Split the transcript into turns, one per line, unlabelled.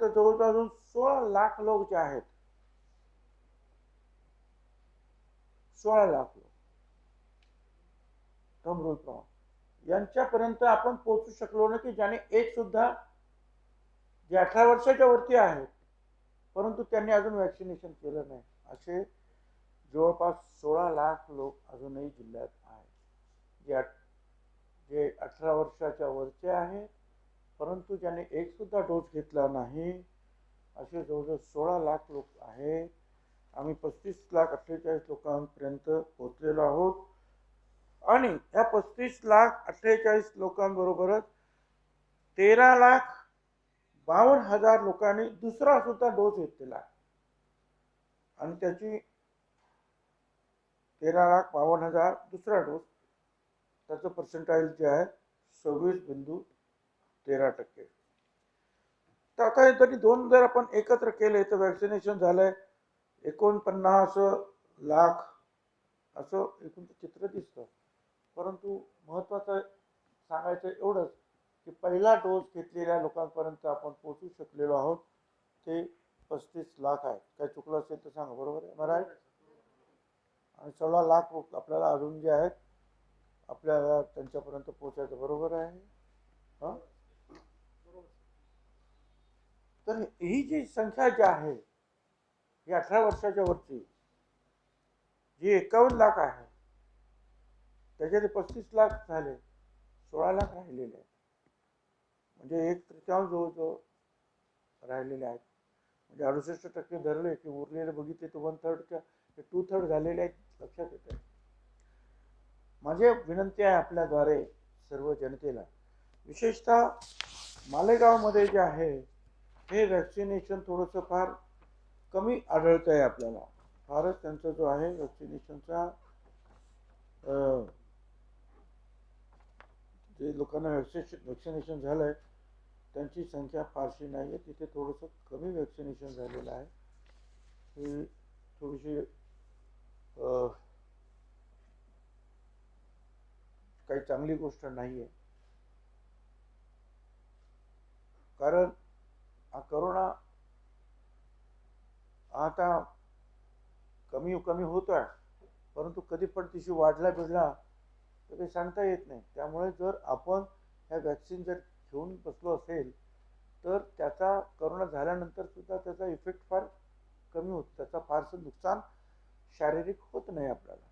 तर जवळजवळ अजून सोळा लाख लोक जे आहेत सोळा लाख लोक. कमरोल प्रमाण. यांच्यापर्यंत आपण पोहोचू शकलो ना की ज्याने एक सुद्धा जे अठरा वर्षाच्या वरती आहेत परंतु त्यांनी अजून वॅक्सिनेशन केलं नाही. असे जवळपास सोळा लाख लोक अजूनही जिल्ह्यात आहेत. जे जे अठरा वर्षाच्या वरचे आहेत परंतु ज्याने एकसुद्धा डोस घेतला नाही असे जवळजवळ सोळा लाख लोक आहेत. आम्ही पस्तीस लाख अठ्ठेचाळीस लोकांपर्यंत पोहोचलेलो आहोत. आणि या पस्तीस लाख अठ्ठेचाळीस लोकांबरोबरच तेरा लाख बावन्न हजार लोकांनी दुसरा सुद्धा डोस घेतलेला आणि त्याची तेरा लाख बावन्न हजार दुसरा डोस त्याचं पर्सेंटाईल जे आहे सव्वीस बिंदू तेरा टक्के. तर आता हे दोन जर आपण एकत्र केले तर वॅक्सिनेशन झालंय. एकोणपन्नास लाख असं एकूण चित्र दिसतं. परंतु महत्त्वाचं सांगायचं एवढंच की पहिला डोस घेतलेल्या लोकांपर्यंत आपण पोचू शकलेलो आहोत. ते पस्तीस लाख आहेत. काय चुकलं असेल तर सांगा बरोबर आहे? मराय आणि सोळा लाख आपल्याला अजून जे आहेत आपल्याला त्यांच्यापर्यंत पोचायचं बरोबर आहे? हां? तर ही जी संख्या जी आहे ही अठरा वर्षाच्या वरची जी एकावन्न लाख आहे त्याच्यात पस्तीस लाख झाले सोळा लाख राहिलेले आहेत. म्हणजे एक तृतीयांश जवळजवळ राहिलेले आहेत. म्हणजे अडुसष्ट टक्के धरले की उरलेले बघितले तर वन थर्डच्या टू थर्ड झालेले आहेत लक्षात येतं माझी विनंती आहे आपल्याद्वारे सर्व जनतेला. विशेषतः मालेगावमध्ये जे आहे हे व्हॅक्सिनेशन थोडंसं फार कमी आढळतं आहे आपल्याला. फारच त्यांचा जो आहे वॅक्सिनेशनचा जे लोकांना व्हॅक्सिनेशन व्हॅक्सिनेशन झालं आहे त्यांची संख्या फारशी नाही आहे तिथे थोडंसं कमी वॅक्सिनेशन झालेलं आहे. ही थोडीशी काही चांगली गोष्ट नाही आहे कारण करोना आता कमी कमी होतो आहे परंतु कधी पण तिशी वाढला बिडला तर काही सांगता येत नाही. त्यामुळे जर आपण ह्या वॅक्सिन जर घेऊन बसलो असेल तर त्याचा करोना झाल्यानंतर सुद्धा त्याचा इफेक्ट फार कमी होतो. त्याचा फारसं नुकसान शारीरिक होत नाही आपल्याला.